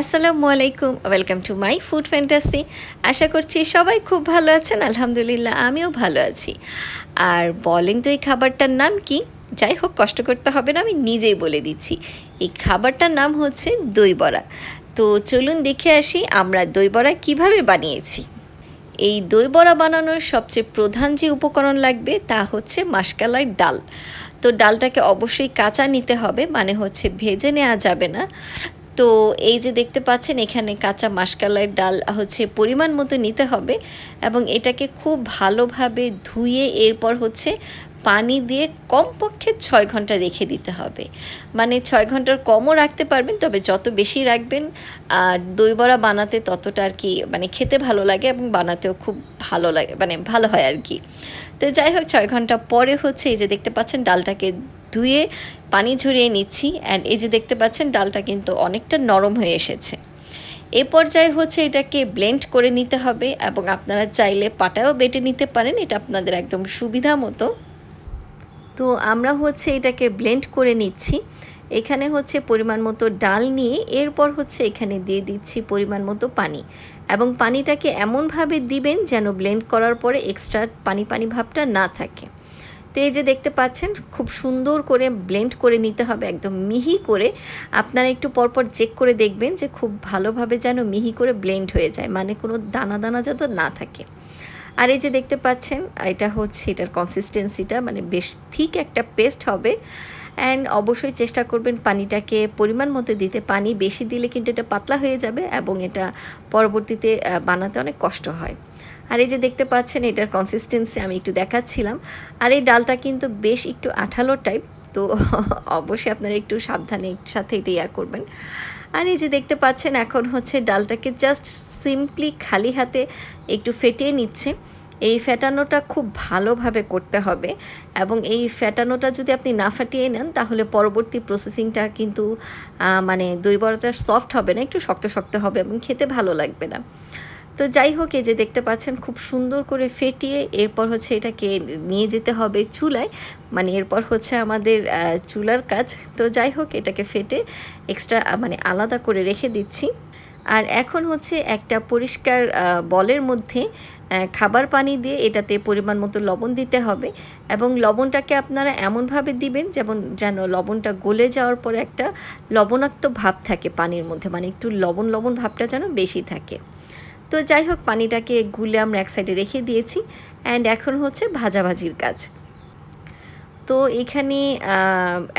আসসালামু আলাইকুম welcome to my food fantasy আশা করছি সবাই খুব ভালো আছেন। আলহামদুলিল্লাহ, আমিও ভালো আছি। আর বলেন তো এই খাবারটার নাম কি? যাই হোক, কষ্ট করতে হবে না, আমি নিজেই বলে দিচ্ছি। এই খাবারটার নাম হচ্ছে দই বড়া। তো চলুন দেখে আসি আমরা দই বড়া কীভাবে বানিয়েছি। এই দই বড়া বানানোর সবচেয়ে প্রধান যে উপকরণ লাগবে তা হচ্ছে মাসকালার ডাল। তো ডালটাকে অবশ্যই কাঁচা নিতে হবে মানে হচ্ছে ভেজে নেওয়া যাবে না। তো এই যে দেখতে পাচ্ছেন, এখানে কাঁচা মাসকালার ডাল হচ্ছে পরিমাণ মতো নিতে হবে এবং এটাকে খুব ভালোভাবে ধুয়ে এরপর হচ্ছে পানি দিয়ে কমপক্ষে ছয় ঘণ্টা রেখে দিতে হবে। মানে ছয় ঘণ্টার কমও রাখতে পারবেন, তবে যত বেশি রাখবেন, আর দই বড়া বানাতে ততটা আর কি মানে খেতে ভালো লাগে এবং বানাতেও খুব ভালো লাগে মানে ভালো হয় আর কি। তো যাই হোক, ছয় ঘণ্টা পরে হচ্ছে এই যে দেখতে পাচ্ছেন, ডালটাকে ধুয়ে পানি ঝরিয়ে নিচ্ছি অ্যান্ড এই যে দেখতে পাচ্ছেন, ডালটা কিন্তু অনেকটা নরম হয়ে এসেছে। এ পর্যায়ে হচ্ছে এটাকে ব্লেন্ড করে নিতে হবে এবং আপনারা চাইলে পাটাও বেটে নিতে পারেন, এটা আপনাদের একদম সুবিধা মতো। তো আমরা হচ্ছে এটাকে ব্লেন্ড করে নিচ্ছি। এখানে হচ্ছে পরিমাণ মতো ডাল নিয়ে এরপর হচ্ছে এখানে দিয়ে দিচ্ছি পরিমাণ মতো পানি। এবং পানিটাকে এমনভাবে দিবেন যেন ব্লেন্ড করার পরে এক্সট্রা পানি পানি ভাবটা না থাকে। তো এই যে দেখতে পাচ্ছেন, খুব সুন্দর করে ব্লেন্ড করে নিতে হবে, একদম মিহি করে। আপনারা একটু পরপর চেক করে দেখবেন যে খুব ভালোভাবে যেন মিহি করে ব্লেন্ড হয়ে যায় মানে কোনো দানা দানা যত না থাকে। আর এই যে দেখতে পাচ্ছেন, এটা হচ্ছে, এটার কনসিস্টেন্সিটা মানে বেশ ঠিক একটা পেস্ট হবে। অ্যান্ড অবশ্যই চেষ্টা করবেন পানিটাকে পরিমাণ মতো দিতে। পানি বেশি দিলে কিন্তু এটা পাতলা হয়ে যাবে এবং এটা পরবর্তীতে বানাতে অনেক কষ্ট হয়। আর এই যে দেখতে পাচ্ছেন, এটার কনসিস্টেন্সি আমি একটু দেখাচ্ছিলাম। আর এই ডালটা কিন্তু বেশ একটু আঠালো টাইপ তো অবশ্যই আপনারা একটু সাবধানে সাথে এটা ইয়া করবেন। আর এই যে দেখতে পাচ্ছেন, এখন হচ্ছে ডালটাকে জাস্ট সিম্পলি খালি হাতে একটু ফেটিয়ে নিচ্ছে। এই ফেটানোটা খুব ভালোভাবে করতে হবে এবং এই ফেটানোটা যদি আপনি না ফাটিয়ে নেন, তাহলে পরবর্তী প্রসেসিংটা কিন্তু মানে দই বড়াটা সফট হবে না, একটু শক্ত শক্ত হবে এবং খেতে ভালো লাগবে না। তো যাই হোক, এই যে দেখতে পাচ্ছেন, খুব সুন্দর করে ফেটিয়ে এরপর হচ্ছে এটাকে নিয়ে যেতে হবে চুলায়। মানে এরপর হচ্ছে আমাদের চুলার কাজ। তো যাই হোক, এটাকে ফেটে এক্সট্রা মানে আলাদা করে রেখে দিচ্ছি। আর এখন হচ্ছে একটা পরিষ্কার বলের মধ্যে খাবার পানি দিয়ে এটাতে পরিমাণ মতো লবণ দিতে হবে এবং লবণটাকে আপনারা এমনভাবে দিবেন যেমন যেন লবণটা গলে যাওয়ার পরে একটা লবণাক্ত ভাব থাকে পানির মধ্যে মানে একটু লবণ লবণ ভাবটা যেন বেশি থাকে। তো যাই হোক, পানিটাকে গুলে আমরা এক সাইডে রেখে দিয়েছি। অ্যান্ড এখন হচ্ছে ভাজাভাজির কাজ। তো এখানে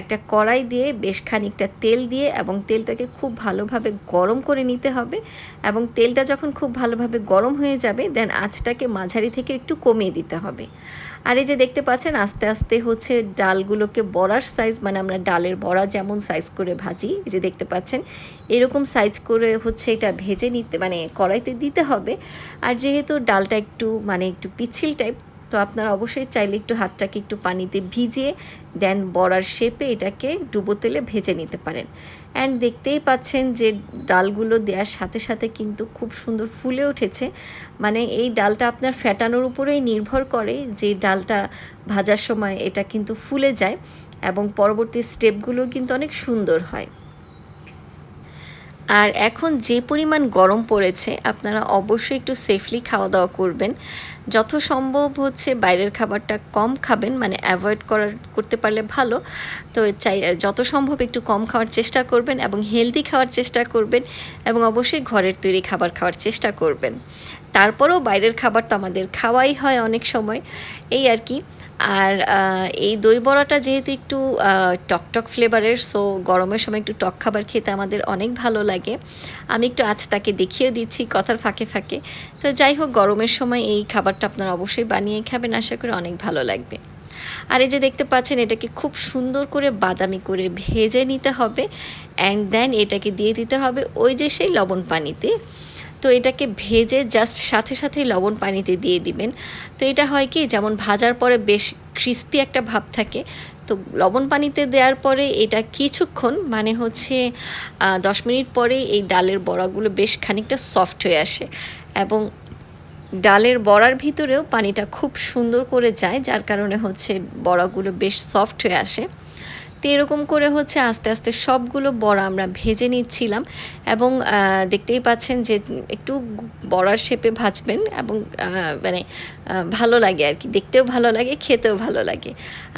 একটা কড়াই দিয়ে বেশ খানিকটা তেল দিয়ে এবং তেলটাকে খুব ভালোভাবে গরম করে নিতে হবে এবং তেলটা যখন খুব ভালোভাবে গরম হয়ে যাবে দেন আঁচটাকে মাঝারি থেকে একটু কমিয়ে দিতে হবে। আর এই যে দেখতে পাচ্ছেন, আস্তে আস্তে হচ্ছে ডালগুলোকে বড়ার সাইজ মানে আমরা ডালের বড়া যেমন সাইজ করে ভাজি, এই যে দেখতে পাচ্ছেন, এরকম সাইজ করে হচ্ছে এটা ভেজে নিতে মানে কড়াইতে দিতে হবে। আর যেহেতু ডালটা একটু মানে একটু পিছিল টাইপ তো আপনারা অবশ্যই চাইলে একটু হাতটাকে একটু পানিতে ভিজিয়ে দেন বড়ার শেপে এটাকে ডুবো তেলে ভেজে নিতে পারেন। অ্যান্ড দেখতেই পাচ্ছেন যে ডালগুলো দেওয়ার সাথে সাথে কিন্তু খুব সুন্দর ফুলে উঠেছে। মানে এই ডালটা আপনার ফ্যাটানোর উপরেই নির্ভর করে যে ডালটা ভাজার সময় এটা কিন্তু ফুলে যায় এবং পরবর্তী স্টেপগুলো কিন্তু অনেক সুন্দর হয়। আর এখন যে পরিমাণ গরম পড়েছে, আপনারা অবশ্যই একটু সেফলি খাওয়া দাওয়া করবেন। যত সম্ভব হচ্ছে বাইরের খাবারটা কম খাবেন মানে অ্যাভয়েড করার, করতে পারলে ভালো। তো চাই যত সম্ভব একটু কম খাওয়ার চেষ্টা করবেন এবং হেলদি খাওয়ার চেষ্টা করবেন এবং অবশ্যই ঘরের তৈরি খাবার খাওয়ার চেষ্টা করবেন। তারপরেও বাইরের খাবার তো আমাদের খাওয়াই হয় অনেক সময়। এই আর কি। আর এই দই বড়াটা যেহেতু একটু টকটক ফ্লেভারের সো গরমের সময় একটু টক খাবার খেতে আমাদের অনেক ভালো লাগে। আমি একটু আজ তাকে দেখিয়ে দিচ্ছি কথার ফাঁকে ফাঁকে। তো যাই হোক, গরমের সময় এই খাবারটা আপনারা অবশ্যই বানিয়ে খাবেন, আশা করি অনেক ভালো লাগবে। আর এই যে দেখতে পাচ্ছেন, এটাকে খুব সুন্দর করে বাদামি করে ভেজে নিতে হবে অ্যান্ড দেন এটাকে দিয়ে দিতে হবে ওই যে সেই লবণ পানিতে। তো এটাকে ভেজে জাস্ট সাথে সাথে লবণ পানিতে দিয়ে দিবেন। তো এটা হয় কি, যেমন ভাজার পরে বেশ ক্রিস্পি একটা ভাব থাকে, তো লবণ পানিতে দেওয়ার পরে এটা কিছুক্ষণ মানে হচ্ছে দশ মিনিট পরে এই ডালের বড়াগুলো বেশ খানিকটা সফট হয়ে আসে এবং ডালের বড়ার ভিতরেও পানিটা খুব সুন্দর করে যায়, যার কারণে হচ্ছে বড়াগুলো বেশ সফট হয়ে আসে। তো এরকম করে হচ্ছে আস্তে আস্তে সবগুলো বড়া আমরা ভেজে নিচ্ছিলাম এবং দেখতেই পাচ্ছেন যে একটু বড়ার শেপে ভাজবেন এবং মানে ভালো লাগে আর কি। দেখতেও ভালো লাগে, খেতেও ভালো লাগে।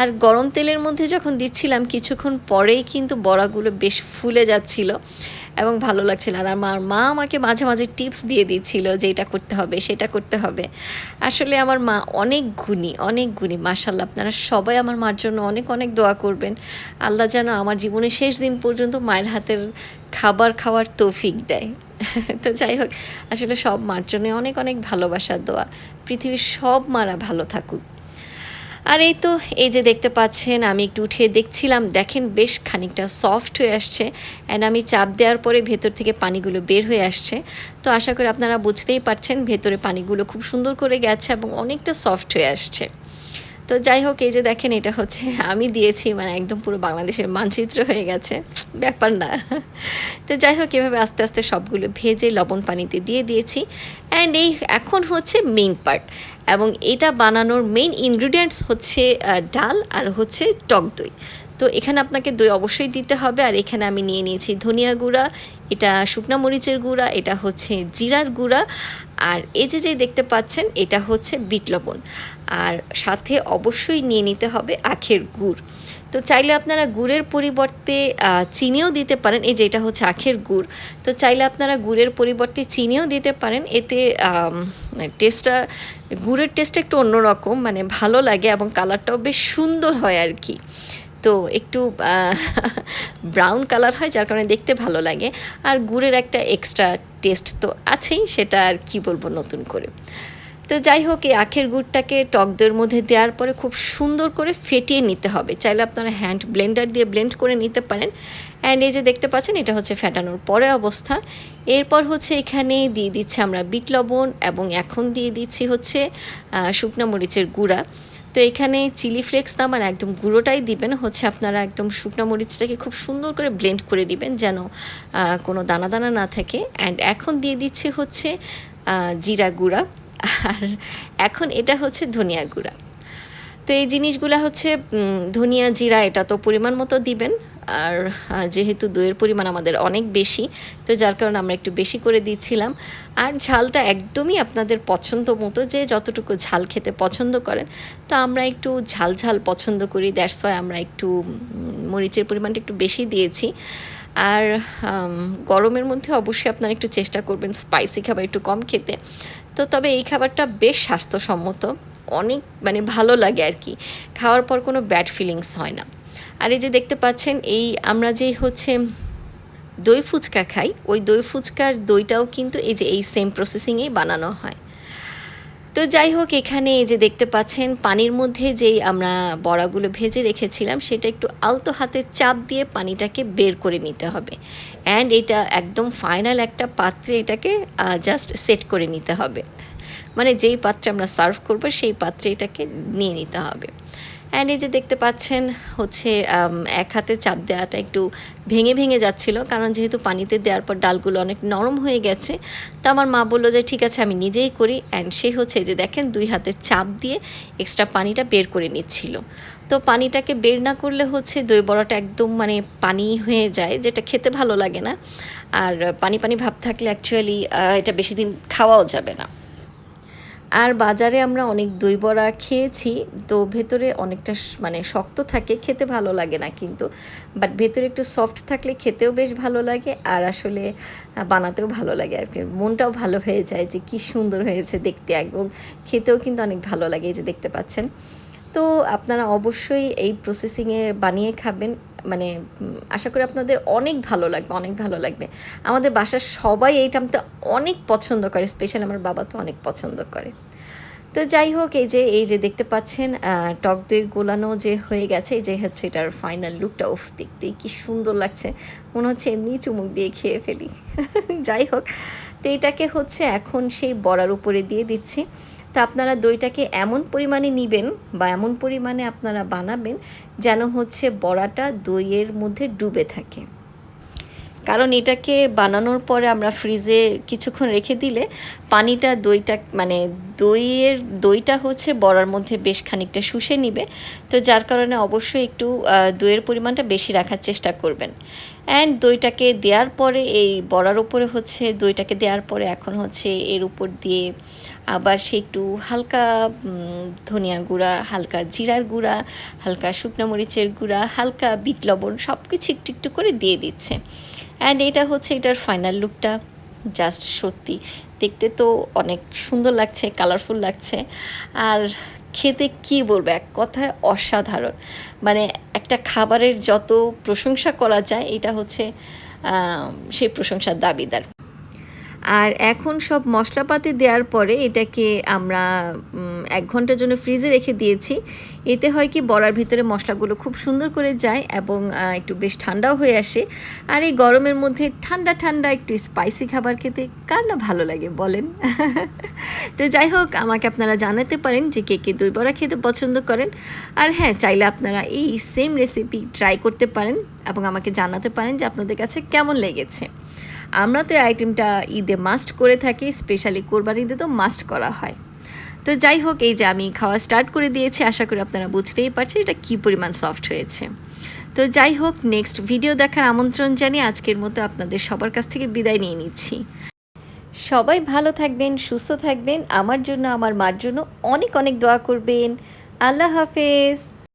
আর গরম তেলের মধ্যে যখন দিচ্ছিলাম, কিছুক্ষণ পরেই কিন্তু বড়াগুলো বেশ ফুলে যাচ্ছিল। এবং ভালো লাগছিল। আর আমার মা আমাকে মাঝে মাঝে টিপস দিয়ে দিচ্ছিল যে এটা করতে হবে, সেটা করতে হবে। আসলে আমার মা অনেক গুণী অনেক গুণী মাশাল্লাহ আপনারা সবাই আমার মার জন্য অনেক অনেক দোয়া করবেন। আল্লাহ যেন আমার জীবনের শেষ দিন পর্যন্ত মায়ের হাতের খাবার খাওয়ার তৌফিক দেয়। তো যাই হোক, আসলে সব মার জন্য অনেক অনেক ভালোবাসার দোয়া। পৃথিবীর সব মারা ভালো থাকুক। আর এই তো, এই যে দেখতে পাচ্ছেন, আমি একটু উঠে দেখছিলাম। দেখেন, বেশ খানিকটা সফট হয়ে আসছে অ্যান্ড আমি চাপ দেওয়ার পরে ভেতর থেকে পানিগুলো বের হয়ে আসছে। তো আশা করি আপনারা বুঝতেই পারছেন, ভেতরে পানিগুলো খুব সুন্দর করে গেছে এবং অনেকটা সফট হয়ে আসছে। তো যাই হোক, এই যে দেখেন এটা হচ্ছে, আমি দিয়েছি মানে একদম পুরো বাংলাদেশের মানচিত্র হয়ে গেছে। ব্যাপার না। তো যাই হোক, এভাবে আস্তে আস্তে সবগুলো ভেজে লবণ পানিতে দিয়ে দিয়েছি। অ্যান্ড এই এখন হচ্ছে মেইন পার্ট এবং এটা বানানোর মেইন ইনগ্রিডিয়েন্টস হচ্ছে ডাল আর হচ্ছে টক দই। তো এখানে আপনাকে দই অবশ্যই দিতে হবে। আর এখানে আমি নিয়ে নিয়েছি ধনিয়া গুঁড়া এটা শুকনা মরিচের গুঁড়া, এটা হচ্ছে জিরার গুঁড়া, আর এই যে যে দেখতে পাচ্ছেন, এটা হচ্ছে বিট লবণ। আর সাথে অবশ্যই নিয়ে নিতে হবে আখের গুড়। তো চাইলে আপনারা গুড়ের পরিবর্তে চিনিও দিতে পারেন, এই যে এটা হচ্ছে আখের গুড়। তো চাইলে আপনারা গুড়ের পরিবর্তে চিনিও দিতে পারেন, এতে টেস্টটা, গুড়ের টেস্টটা একটু অন্যরকম মানে ভালো লাগে এবং কালারটাও বেশ সুন্দর হয় আর কি। তো একটু ব্রাউন কালার হয়, যার কারণে দেখতে ভালো লাগে। আর গুড়ের একটা এক্সট্রা টেস্ট তো আছেই, সেটা আর কি বলব নতুন করে। তো যাই হোক, এই আখের গুড়টাকে টক মধ্যে দেওয়ার পরে খুব সুন্দর করে ফেটিয়ে নিতে হবে। চাইলে আপনারা হ্যান্ড ব্লেন্ডার দিয়ে ব্লেন্ড করে নিতে পারেন। অ্যান্ড এই যে দেখতে পাচ্ছেন, এটা হচ্ছে ফেটানোর পরে অবস্থা। এরপর হচ্ছে এখানে দিয়ে দিচ্ছি আমরা বিট লবণ এবং এখন দিয়ে দিচ্ছি হচ্ছে শুকনো মরিচের গুঁড়া। তো এখানে চিলি ফ্লেক্স না মানে একদম গুঁড়োটাই দিবেন, হচ্ছে আপনারা একদম শুকনো মরিচটাকে খুব সুন্দর করে ব্লেন্ড করে দিবেন যেন কোনো দানা দানা না থাকে। অ্যান্ড এখন দিয়ে দিচ্ছে হচ্ছে জিরা গুঁড়া, আর এখন এটা হচ্ছে ধনিয়া গুঁড়া। তো এই জিনিসগুলো হচ্ছে ধনিয়া, জিরা, এটা তো পরিমাণ মতো দিবেন। আর যেহেতু দইয়ের পরিমাণ আমাদের অনেক বেশি, তো যার কারণে আমরা একটু বেশি করে দিচ্ছিলাম। আর ঝালটা একদমই আপনাদের পছন্দ মতো যে যতটুকু ঝাল খেতে পছন্দ করেন, তো আমরা একটু ঝাল ঝাল পছন্দ করি দ্যাটস ওয়াই আমরা একটু মরিচের পরিমাণটা একটু বেশি দিয়েছি। আর গরমের মধ্যে অবশ্যই আপনারা একটু চেষ্টা করবেন স্পাইসি খাবার একটু কম খেতে। তো তবে এই খাবারটা বেশ স্বাস্থ্যসম্মত, অনেক মানে ভালো লাগে আর কি। খাওয়ার পর কোনো ব্যাড ফিলিংস হয় না। আর এই যে দেখতে পাচ্ছেন, এই আমরা যে হচ্ছে দই ফুচকা খাই, ওই দই ফুচকার দইটাও কিন্তু এই যে এই সেম প্রসেসিংয়েই বানানো হয়। তো যাই হোক, এখানে এই যে দেখতে পাচ্ছেন, পানির মধ্যে যেই আমরা বড়াগুলো ভেজে রেখেছিলাম, সেটা একটু আলতো হাতে চাপ দিয়ে পানিটাকে বের করে নিতে হবে। অ্যান্ড এটা একদম ফাইনাল একটা পাত্রে এটাকে জাস্ট সেট করে নিতে হবে। মানে যেই পাত্রে আমরা সার্ভ করব, সেই পাত্রে এটাকে নিয়ে নিতে হবে। অ্যান্ড এই যে দেখতে পাচ্ছেন, হচ্ছে এক হাতে চাপ দেওয়াটা একটু ভেঙে ভেঙে যাচ্ছিল। কারণ যেহেতু পানিতে দেওয়ার পর ডালগুলো অনেক নরম হয়ে গেছে, তো আমার মা বলল যে, ঠিক আছে, আমি নিজেই করি। অ্যান্ড সে হচ্ছে যে দেখেন, দুই হাতে চাপ দিয়ে এক্সট্রা পানিটা বের করে নিচ্ছিল। তো পানিটাকে বের না করলে হচ্ছে দই বড়াটা একদম মানে পানি হয়ে যায়, যেটা খেতে ভালো লাগে না। আর পানি পানি ভাব থাকলে অ্যাকচুয়ালি এটা বেশি দিন খাওয়াও যাবে না। আর বাজারে আমরা অনেক দই বড়া খেয়েছি, তো ভেতরে অনেকটা মানে শক্ত থাকে, খেতে ভালো লাগে না কিন্তু। বাট ভেতরে একটু সফট থাকলে খেতেও বেশ ভালো লাগে আর আসলে বানাতেও ভালো লাগে আর কি। মনটাও ভালো হয়ে যায় যে কি সুন্দর হয়েছে দেখতে এবং খেতেও কিন্তু অনেক ভালো লাগে এই যে দেখতে পাচ্ছেন। তো আপনারা অবশ্যই এই প্রসেসিংয়ে বানিয়ে খাবেন। মানে আশা করি আপনাদের অনেক ভালো লাগবে, অনেক ভালো লাগবে। আমাদের বাসার সবাই এই টামটা অনেক পছন্দ করে স্পেশাল আমার বাবা তো অনেক পছন্দ করে। তো যাই হোক, এই যে এই যে দেখতে পাচ্ছেন টক দইয়ের গোলানো যে হয়ে গেছে, এই যে হচ্ছে এটার ফাইনাল লুকটা উফ, দেখতে কি সুন্দর লাগছে। মনে হচ্ছে এমনি চুমুক দিয়ে খেয়ে ফেলি। যাই হোক, তো এটাকে হচ্ছে এখন সেই বড়ার উপরে দিয়ে দিচ্ছি। তো আপনারা দইটাকে এমন পরিমাণে নেবেন বা এমন পরিমাণে আপনারা বানাবেন যেন হচ্ছে বড়াটা দইয়ের মধ্যে ডুবে থাকে। কারণ এটাকে বানানোর পরে আমরা ফ্রিজে কিছুক্ষণ রেখে দিলে পানিটা দইটা মানে দইয়ের দইটা হচ্ছে বড়ার মধ্যে বেশ খানিকটা শুষে নিবে। তো যার কারণে অবশ্যই একটু দইয়ের পরিমাণটা বেশি রাখার চেষ্টা করবেন। অ্যান্ড দইটাকে দেওয়ার পরে এই বড়ার উপরে হচ্ছে, দইটাকে দেওয়ার পরে এখন হচ্ছে এর উপর দিয়ে আবার সে একটু হালকা ধনিয়া গুঁড়া, হালকা জিরার গুঁড়া, হালকা শুকনো মরিচের গুঁড়া, হালকা বিট লবণ সব কিছু একটু একটু করে দিয়ে দিচ্ছে। অ্যান্ড এটা হচ্ছে এটার ফাইনাল লুকটা জাস্ট সত্যি। দেখতে তো অনেক সুন্দর লাগছে কালারফুল লাগছে। আর খেতে কি বলব, এক কথায় অসাধারণ। মানে একটা খাবারের যত প্রশংসা করা যায়, এটা হচ্ছে সেই প্রশংসার দাবিদার। আর এখন সব মশলাপাতি দেওয়ার পরে এটাকে আমরা এক ঘণ্টার জন্য ফ্রিজে রেখে দিয়েছি। এতে হয় কি, বড়ার ভিতরে মশলাগুলো খুব সুন্দর করে যায় এবং একটু বেশ ঠান্ডাও হয়ে আসে। আর এই গরমের মধ্যে ঠান্ডা ঠান্ডা একটু স্পাইসি খাবার খেতে কার না ভালো লাগে বলেন। তো যাই হোক, আমাকে আপনারা জানাতে পারেন যে কে কে দই বড়া খেতে পছন্দ করেন। আর হ্যাঁ চাইলে আপনারা এই সেম রেসিপি ট্রাই করতে পারেন এবং আমাকে জানাতে পারেন যে আপনাদের কাছে কেমন লেগেছে। আমরা তো এই আইটেমটা ঈদে মাস্ট করে থাকি স্পেশালি কোরবানি ঈদে তো মাস্ট করা হয়। তো যাই হোক, এই যে আমি খাওয়া স্টার্ট করে দিয়েছি, আশা করি আপনারা বুঝতেই পারছেন এটা কী পরিমাণ সফট হয়েছে। তো যাই হোক নেক্সট ভিডিও দেখার আমন্ত্রণ জানিয়ে আজকের মতো আপনাদের সবার কাছ থেকে বিদায় নিয়ে নিচ্ছি। সবাই ভালো থাকবেন, সুস্থ থাকবেন, আমার জন্য, আমার মার জন্য অনেক অনেক দোয়া করবেন। আল্লাহ হাফেজ।